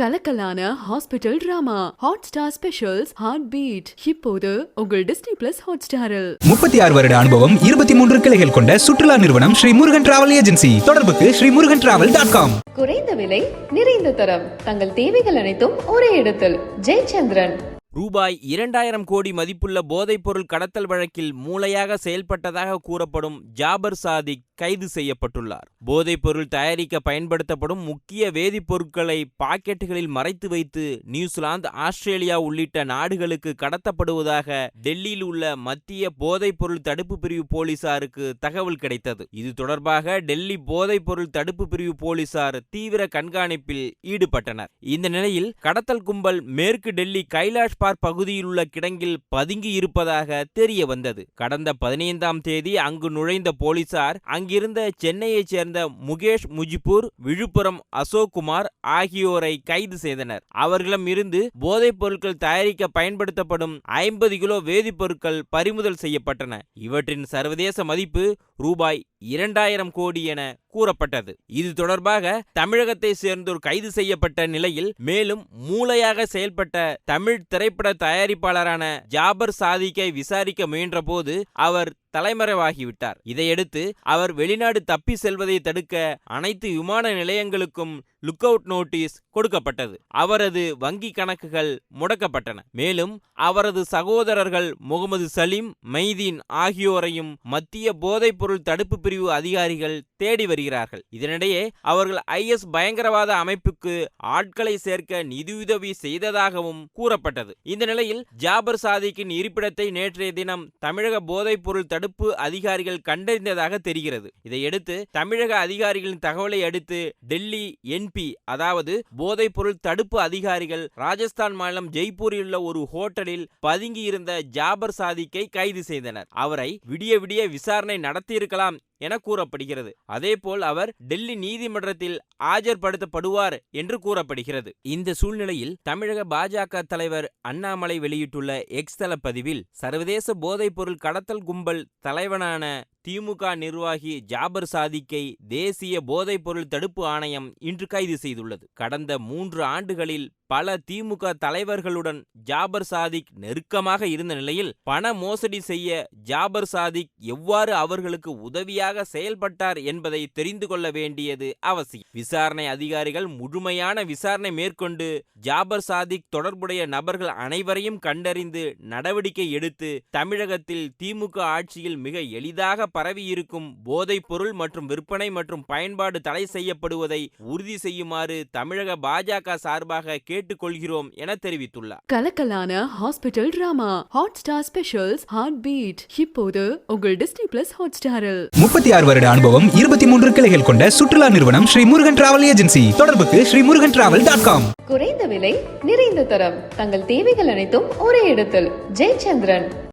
கலக்கலான hospital drama. Hotstar specials heart beat இப்போது உங்கள் Disney plus hot ஸ்டாரில் முப்பத்தி ஆறு வருட அனுபவம் இருபத்தி மூன்று கிளைகள் கொண்ட சுற்றுலா நிறுவனம் ஸ்ரீ முருகன் டிராவல் ஏஜென்சி தொடர்புக்கு Sri Murugan travel dot com குறைந்த விலை நிறைந்த தரம். தங்கள் தேவைகள் அனைத்தும் ஒரே இடத்தில். ஜெயச்சந்திரன். ரூபாய் இரண்டாயிரம் கோடி மதிப்புள்ள போதைப்பொருள் கடத்தல் வழக்கில் மூளையாக செயல்பட்டதாக கூறப்படும் ஜாபர் சாதிக் கைது செய்யப்பட்டுள்ளார். போதைப்பொருள் தயாரிக்க பயன்படுத்தப்படும் முக்கிய வேதிப்பொருட்களை பாக்கெட்டுகளில் மறைத்து வைத்து நியூசிலாந்து ஆஸ்திரேலியா உள்ளிட்ட நாடுகளுக்கு கடத்தப்படுவதாக டெல்லியில் உள்ள மத்திய போதைப்பொருள் தடுப்பு பிரிவு போலீசாருக்கு தகவல் கிடைத்தது. இது தொடர்பாக டெல்லி போதைப்பொருள் தடுப்பு பிரிவு போலீசார் தீவிர கண்காணிப்பில் ஈடுபட்டனர். இந்த நிலையில் கடத்தல் கும்பல் மேற்கு டெல்லி கைலாஷ் பார்க் பகுதியில் உள்ள கிடங்கில் பதுங்கி இருப்பதாக தெரிய வந்தது கடந்த பதினைந்தாம் தேதி அங்கு நுழைந்த போலீசார் அங்கிருந்த சென்னையைச் சேர்ந்த முகேஷ் முஜிபூர் விழுப்புரம் அசோக்குமார் ஆகியோரை கைது செய்தனர். அவர்களிடம் இருந்து போதைப் பொருட்கள் தயாரிக்க பயன்படுத்தப்படும் ஐம்பது கிலோ வேதிப்பொருட்கள் பறிமுதல் செய்யப்பட்டன. இவற்றின் சர்வதேச மதிப்பு ரூபாய் இரண்டாயிரம் கோடி என கூறப்பட்டது. இது தொடர்பாக தமிழகத்தை சேர்ந்தோர் கைது செய்யப்பட்ட நிலையில் மேலும் மூளையாக செயல்பட்ட தமிழ் திரைப்பட தயாரிப்பாளரான ஜாபர் சாதிக்கை விசாரிக்க முயன்றபோது அவர் தலைமறைவாகிவிட்டார். இதையடுத்து அவர் வெளிநாடு தப்பி செல்வதை தடுக்க அனைத்து விமான நிலையங்களுக்கும் லுக் அவுட் நோட்டீஸ் கொடுக்கப்பட்டது. அவரது வங்கி கணக்குகள் முடக்கப்பட்டன. மேலும் அவரது சகோதரர்கள் முகமது சலீம் மைதீன் ஆகியோரையும் மத்திய போதைப்பொருள் தடுப்பு பிரிவு அதிகாரிகள் தேடி வருகிறார்கள். இதனிடையே அவர்கள் ஐஎஸ் பயங்கரவாத அமைப்புக்கு ஆட்களை சேர்க்க நிதியுதவி செய்ததாகவும் கூறப்பட்டது. இந்த நிலையில் ஜாபர் சாதிக்கின் இருப்பிடத்தை நேற்றைய தினம் தமிழக போதைப்பொருள் தடுப்பு அதிகாரிகள் கண்டறிந்ததாக தெரிகிறது. இதையடுத்து தமிழக அதிகாரிகளின் தகவலை அடுத்து டெல்லி என் என்பி அதாவது போதைப்பொருள் தடுப்பு அதிகாரிகள் ராஜஸ்தான் மாநிலம் ஜெய்ப்பூரில் உள்ள ஒரு ஹோட்டலில் பதுங்கியிருந்த ஜாபர் சாதிக்கை கைது செய்தனர். அவரை விடிய விடிய விசாரணை நடத்தியிருக்கலாம் என கூறப்படுகிறது. அதேபோல் அவர் டெல்லி நீதிமன்றத்தில் ஆஜர்படுத்தப்படுவார் என்று கூறப்படுகிறது. இந்த சூழ்நிலையில் தமிழக பாஜக தலைவர் அண்ணாமலை வெளியிட்டுள்ள எக்ஸ் தள பதிவில் சர்வதேச போதைப்பொருள் கடத்தல் கும்பல் தலைவனான திமுக நிர்வாகி ஜாபர் சாதிக்கை தேசிய போதைப்பொருள் தடுப்பு ஆணையம் இன்று கைது செய்துள்ளது. கடந்த மூன்று ஆண்டுகளில் பல திமுக தலைவர்களுடன் ஜாபர் சாதிக் நெருக்கமாக இருந்த நிலையில் பண மோசடி செய்ய ஜாபர் சாதிக் எவ்வாறு அவர்களுக்கு உதவியாக செயல்பட்டார் என்பதை தெரிந்து கொள்ள வேண்டியது அவசியம். விசாரணை அதிகாரிகள் முழுமையான விசாரணை மேற்கொண்டு ஜாபர் சாதிக் தொடர்புடைய நபர்கள் அனைவரையும் கண்டறிந்து நடவடிக்கை எடுத்து தமிழகத்தில் திமுக ஆட்சியில் மிக எளிதாக பரவியிருக்கும் போதைப் பொருள் மற்றும் விற்பனை மற்றும் பயன்பாடு தடை செய்யப்படுவதை உறுதி செய்யுமாறு தமிழக பாஜக சார்பாக கேட்டுக்கொள்கிறோம் என தெரிவித்துள்ளார். கலக்கலான hospital drama Hotstar specials heart beat இப்போது உங்கள் டிஸ்னி பிளஸ் ஹாட் ஸ்டாரில் முப்பத்தி ஆறு வருட அனுபவம் இருபத்தி மூன்று கிளைகள் கொண்ட சுற்றுலா நிறுவனம் ஸ்ரீ முருகன் டிராவல் ஏஜென்சி. தொடர்புக்கு Sri Murugan travel dot com. குறைந்த விலை நிறைந்த தரம். தங்கள் தேவைகள் அனைத்தும் ஒரே இடத்தில். ஜெயச்சந்திரன்.